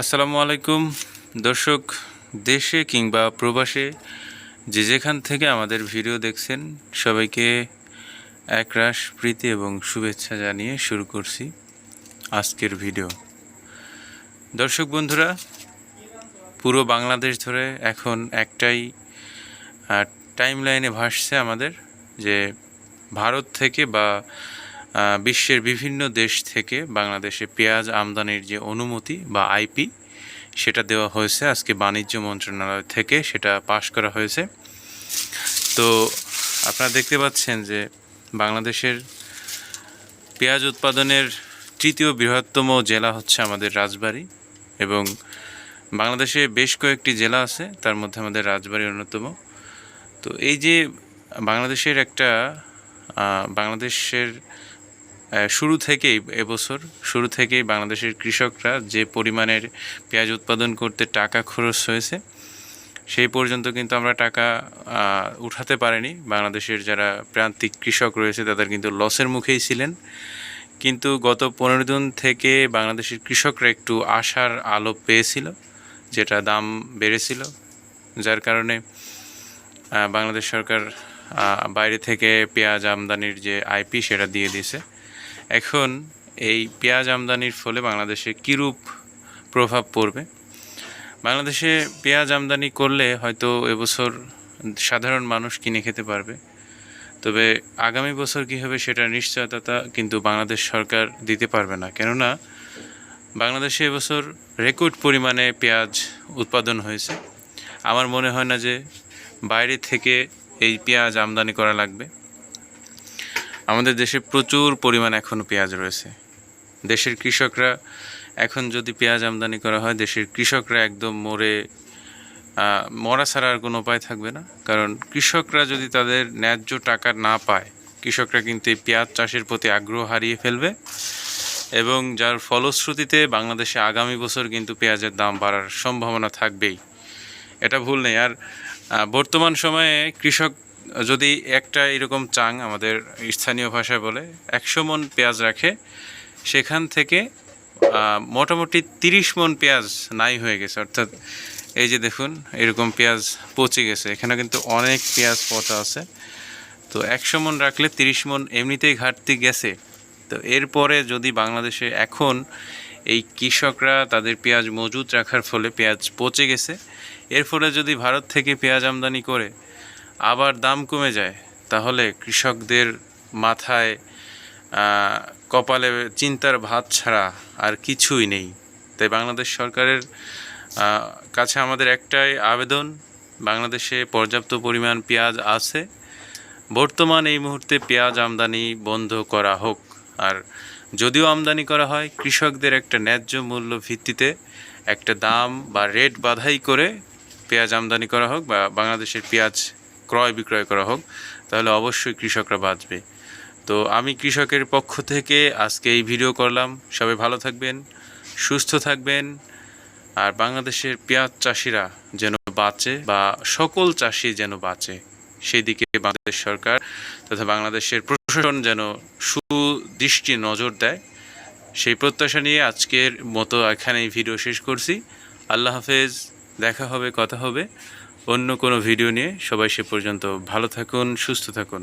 আসসালামু আলাইকুম। দর্শক, দেশে কিংবা প্রবাসে যে যেখান থেকে আমাদের ভিডিও দেখছেন, সবাইকে একরাশ প্রীতি এবং শুভেচ্ছা জানিয়ে শুরু করছি আজকের ভিডিও। দর্শক বন্ধুরা, পুরো বাংলাদেশ ধরে এখন একটাই টাইম লাইনে ভাসছে আমাদের যে ভারত থেকে বা বিশ্বের বিভিন্ন দেশ থেকে বাংলাদেশে পেঁয়াজ আমদানির যে অনুমতি বা আইপি, সেটা দেওয়া হয়েছে। আজকে বাণিজ্য মন্ত্রণালয় থেকে সেটা পাশ করা হয়েছে। তো আপনারা দেখতে পাচ্ছেন যে বাংলাদেশের পেঁয়াজ উৎপাদনের তৃতীয় বৃহত্তম জেলা হচ্ছে আমাদের রাজবাড়ি এবং বাংলাদেশে বেশ কয়েকটি জেলা আছে, তার মধ্যে আমাদের রাজবাড়ি অন্যতম। তো এই যে বাংলাদেশের একটা বাংলাদেশের শুরু থেকেই এবছর, শুরু থেকেই বাংলাদেশের কৃষকরা যে পরিমাণের পেঁয়াজ উৎপাদন করতে টাকা খরচ হয়েছে, সেই পর্যন্ত কিন্তু আমরা টাকা উঠাতে পারিনি। বাংলাদেশের যারা প্রান্তিক কৃষক রয়েছে, তাদের কিন্তু লসের মুখেই ছিলেন। কিন্তু গত পনেরো দিন থেকে বাংলাদেশের কৃষকরা একটু আশার আলো পেয়েছিল, যেটা দাম বেড়েছিল। যার কারণে বাংলাদেশ সরকার বাইরে থেকে পেঁয়াজ আমদানির যে আইপি, সেটা দিয়ে দিয়েছে। এখন এই পেঁয়াজ আমদানির ফলে বাংলাদেশে কীরূপ প্রভাব পড়বে? বাংলাদেশে পেঁয়াজ আমদানি করলে হয়তো এবছর সাধারণ মানুষ কিনে খেতে পারবে। তবে আগামী বছর কী হবে সেটা নিশ্চয়তা কিন্তু বাংলাদেশ সরকার দিতে পারবে না। কেননা বাংলাদেশে এবছর রেকর্ড পরিমাণে পেঁয়াজ উৎপাদন হয়েছে। আমার মনে হয় না যে বাইরে থেকে এই পেঁয়াজ আমদানি করা লাগবে। আমাদের দেশে প্রচুর পরিমাণ এখন পেঁয়াজ রয়েছে। দেশের কৃষকরা এখন যদি পেঁয়াজ আমদানি করা হয়, দেশের কৃষকরা একদম মরে মরা ছাড়া আর কোনো উপায় থাকবে না। কারণ কৃষকরা যদি তাদের ন্যায্য টাকা না পায়, কৃষকরা কিন্তু এই পেঁয়াজ চাষের প্রতি আগ্রহ হারিয়ে ফেলবে এবং যার ফলশ্রুতিতে বাংলাদেশে আগামী বছর কিন্তু পেঁয়াজের দাম বাড়ার সম্ভাবনা থাকবেই। এটা ভুল নেই। আর বর্তমান সময়ে কৃষক যদি একটা এরকম চাং আমাদের স্থানীয় ভাষায় বলে, একশো মন পেঁয়াজ রাখে, সেখান থেকে মোটামুটি তিরিশ মন পেঁয়াজ নাই হয়ে গেছে। অর্থাৎ এই যে দেখুন, এরকম পেঁয়াজ পচে গেছে। এখানে কিন্তু অনেক পেঁয়াজ পচা আছে। তো একশো মন রাখলে তিরিশ মন এমনিতেই ঘাটতি গেছে। তো এরপরে যদি বাংলাদেশে এখন এই কৃষকরা তাদের পেঁয়াজ মজুত রাখার ফলে পেঁয়াজ পচে গেছে, এর ফলে যদি ভারত থেকে পেঁয়াজ আমদানি করে আবার দাম কমে যায়, তাহলে কৃষকদের মাথায় কপালে চিন্তার ভাত ছাড়া আর কিছুই নেই। তাই বাংলাদেশ সরকারের কাছে আমাদের একটাই আবেদন, বাংলাদেশে পর্যাপ্ত পরিমাণ পেঁয়াজ আছে। বর্তমান এই মুহূর্তে পেঁয়াজ আমদানি বন্ধ করা হোক। আর যদিও আমদানি করা হয়, কৃষকদের একটা ন্যায্য মূল্য ভিত্তিতে একটা দাম বা রেট বাধাই করে পেঁয়াজ আমদানি করা হোক বা বাংলাদেশের পেঁয়াজ ক্রয় বিক্রয় করা হোক, তাহলে অবশ্যই কৃষকরা বাঁচবে। তো আমি কৃষকের পক্ষ থেকে আজকে এই ভিডিও করলাম। সবাই ভালো থাকবেন, সুস্থ থাকবেন, আর বাংলাদেশের পেঁয়াজ চাষিরা যেন বাঁচে বা সকল চাষি যেন বাঁচে সেই দিকে বাংলাদেশ সরকার তথা বাংলাদেশের প্রশাসন যেন সুদৃষ্টি নজর দেয়। সেই প্রত্যাশা নিয়ে আজকের মতো এখানেই ভিডিও শেষ করছি। আল্লাহ হাফেজ, দেখা হবে, কথা হবে। অন্য কোনো ভিডিও নিয়ে সবাই সে পর্যন্ত ভালো থাকুন সুস্থ থাকুন।